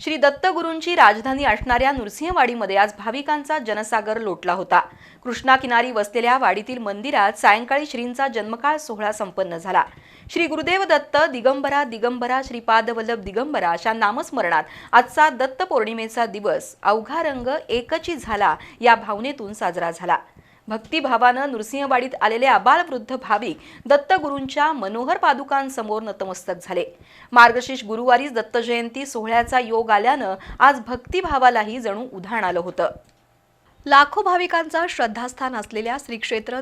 श्री दत्तगुरूंची राजधानी असणाऱ्या नृसिंहवाडीमध्ये आज भाविकांचा जनसागर लोटला होता. कृष्णा किनारी वसलेल्या वाडीतील मंदिरात सायंकाळी श्रींचा जन्मकाळ सोहळा संपन्न झाला. श्री गुरुदेव दत्त दिगंबरा दिगंबरा श्रीपादवल्लभ दिगंबरा अशा नामस्मरणात आजचा दत्त पौर्णिमेचा दिवस अवघा रंग एकची झाला या भावनेतून साजरा झाला. भक्तिभावानं नृसिंहवाडीत आलेले आबालवृद्ध भाविक दत्तगुरूंच्या मनोहर पादुकांसमोर नतमस्तक झाले. मार्गशीर्ष गुरुवारीच दत्तजयंती सोहळ्याचा योग आल्यानं आज भक्तिभावालाही जणू उधाण आलं होतं. लाखो भाविकांचं श्रद्धास्थान असलेल्या श्री क्षेत्र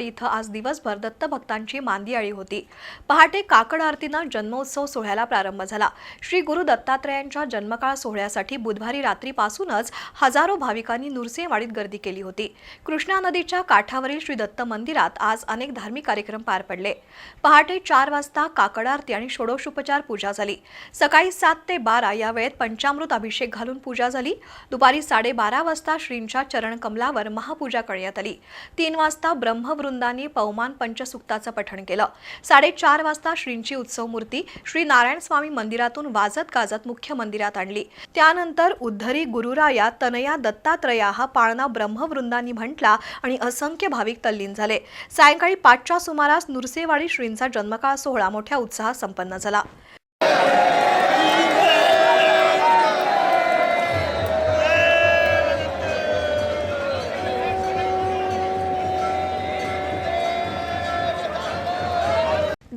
इथं आज दिवसभर दत्तभक्तांची मांदियाळी होती. पहाटे काकड आरतीनं जन्मोत्सव सोहळ्याला प्रारंभ झाला. श्री गुरु दत्तात्रयांच्या जन्मकाळ सोहळ्यासाठी बुधवारी रात्रीपासूनच हजारो भाविकांनी नुरसेवाडीत गर्दी केली होती. कृष्णा नदीच्या काठावरील श्री दत्त मंदिरात आज अनेक धार्मिक कार्यक्रम पार पडले. पहाटे चार वाजता काकड आरती आणि षोडशोपचार पूजा झाली. सकाळी सात ते बारा या वेळेत पंचामृत अभिषेक घालून पूजा झाली. दुपारी साडेबारा वाजता श्रींच्या चरण कमलावर महापूजा करण्यात आली. तीन वाजता ब्रह्मवृंदांनी पवमान पंचसुक्ताचं पठण केलं. साडेचार वाजता श्रींची उत्सव मूर्ती श्री नारायण स्वामी मंदिरातून वाजत गाजत मुख्य मंदिरात आणली. त्यानंतर उद्धरी गुरुराया तनया दत्तात्रया हा पाळणा ब्रह्मवृंदांनी म्हटला आणि असंख्य भाविक तल्लीन झाले. सायंकाळी पाचच्या सुमारास नुरसेवाडी श्रींचा जन्मकाळ सोहळा मोठ्या उत्साहात संपन्न झाला.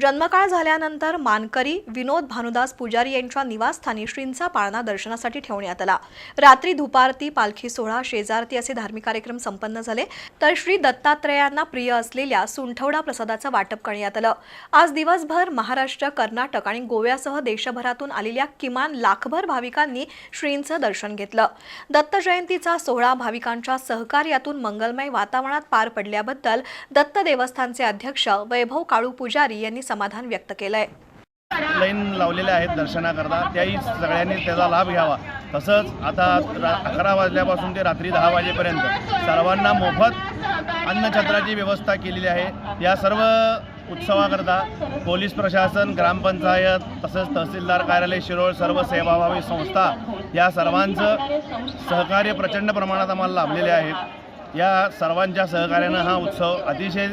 जन्मकाळ झाल्यानंतर मानकरी विनोद भानुदास पुजारी यांच्या निवासस्थानी श्रींचा पाळणा दर्शनासाठी ठेवण्यात आला. रात्री धुपारती पालखी सोहळा शेजारती असे धार्मिक कार्यक्रम संपन्न झाले. तर श्री दत्तात्रयांना प्रिय असलेल्या सुंठवडा प्रसादाचं वाटप करण्यात आलं. आज दिवसभर महाराष्ट्र कर्नाटक आणि गोव्यासह देशभरातून आलेल्या किमान लाखभर भाविकांनी श्रींचं दर्शन घेतलं. दत्त जयंतीचा सोहळा भाविकांच्या सहकार्यातून मंगलमय वातावरणात पार पडल्याबद्दल दत्त देवस्थानचे अध्यक्ष वैभव काळू पुजारी यांनी समाधान व्यक्त केलंय. लाईन लावलेल्या आहेत दर्शनाकरता. त्याही सगळ्यांनी त्याचा लाभ घ्यावा. तसंच आता अकरा वाजल्यापासून ते रात्री दहा वाजेपर्यंत सर्वांना मोफत अन्नछत्राची व्यवस्था केलेली आहे. या सर्व उत्सवाकरता पोलीस प्रशासन ग्रामपंचायत तसंच तहसीलदार कार्यालय शिरोळ सर्व सेवाभावी संस्था या सर्वांचं सहकार्य प्रचंड प्रमाणात आम्हाला लाभलेले आहेत. या सर्वांच्या सहकार्यानं हा उत्सव अतिशय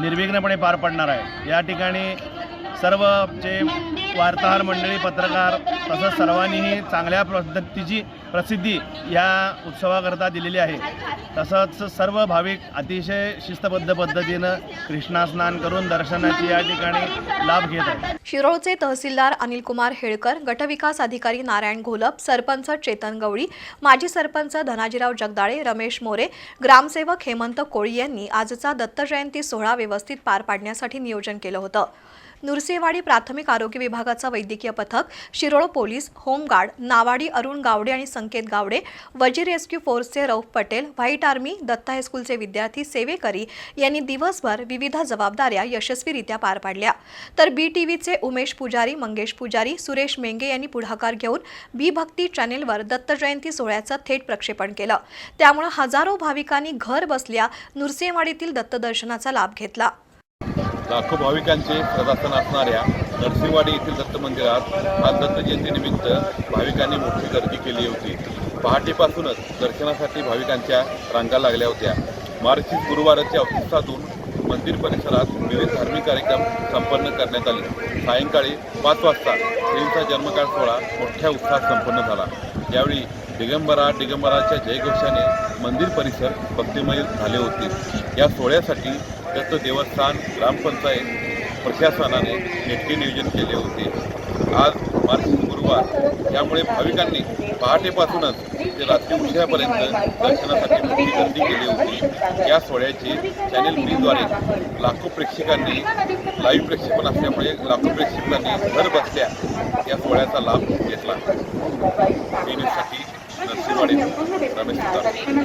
निर्विघ्नपणे पार पडणार आहे. या ठिकाणी सर्व जे वार्ताहर मंडळी पत्रकार तसंच सर्वांनीही चांगल्या पद्धतीची प्रसिद्धी या उत्सवाकरता दिलेली आहे. तसंच सर्व भाविक अतिशय शिस्तबद्ध पद्धतीनं कृष्णास्नान करून दर्शनाची या ठिकाणी लाभ घेत आहेत. शिरोळचे तहसीलदार अनिल कुमार हेळकर गटविकास अधिकारी नारायण घोलप सरपंच चेतन गवळी माजी सरपंच धनाजीराव जगदाळे रमेश मोरे ग्रामसेवक हेमंत कोळी यांनी आजचा दत्तजयंती सोहळा व्यवस्थित पार पाडण्यासाठी नियोजन केलं होतं. नुरसेवाडी प्राथमिक आरोग्य विभागाचं वैद्यकीय पथक शिरोळ पोलीस होमगार्ड नावाडी अरुण गावडे आणि संकेत गावडे वजीर रेस्क्यू फोर्सचे रौफ पटेल व्हाईट आर्मी दत्ता हायस्कूलचे विद्यार्थी सेवेकरी यांनी दिवसभर विविध जबाबदाऱ्या यशस्वीरित्या पार पाडल्या. तर बी टीव्हीचे उमेश पुजारी मंगेश पुजारी सुरेश मेंगे यांनी पुढाकार घेऊन बी भक्ती चॅनेलवर दत्त जयंती सोहळ्याचं थेट प्रक्षेपण केलं. त्यामुळे हजारो भाविकांनी घर बसल्या नृसिंहवाडीतील दत्तदर्शनाचा लाभ घेतला. लाखो भाविकांचे श्रद्धास्थान असणाऱ्या नरसिंहवाडी येथील दत्त मंदिरात आज दत्त जयंतीनिमित्त भाविकांनी मोठी गर्दी केली होती. पहाटेपासूनच दर्शनासाठी भाविकांच्या रांगा लागल्या होत्या. मार्गशीर्ष गुरुवाराच्या अवशिष्टातून मंदिर परिसरात विविध धार्मिक कार्यक्रम संपन्न करण्यात आले. सायंकाळी पाच वाजता श्रींचा जन्मकाळ सोहळा मोठ्या उत्साहात संपन्न झाला. यावेळी दिगंबरा दिगंबराच्या जयघोषाने मंदिर परिसर भक्तिमय झाले होते. या सोहळ्यासाठी दत्त देवस्थान ग्रामपंचायत प्रशासनाने नेटके नियोजन केले होते. आज मार्च गुरुवार यामुळे भाविकांनी पहाटेपासूनच ते रात्री उशिरापर्यंत दर्शनासाठी मोठी गर्दी केली होती. या सोहळ्याची चॅनेल बीद्वारे लाखो प्रेक्षकांनी लाईव्ह प्रेक्षेपण असल्यामुळे लाखो प्रेक्षकांनी घर बसल्या या सोहळ्याचा लाभ घेतला. न्यूजसाठी नरसिंहवाडी रमेश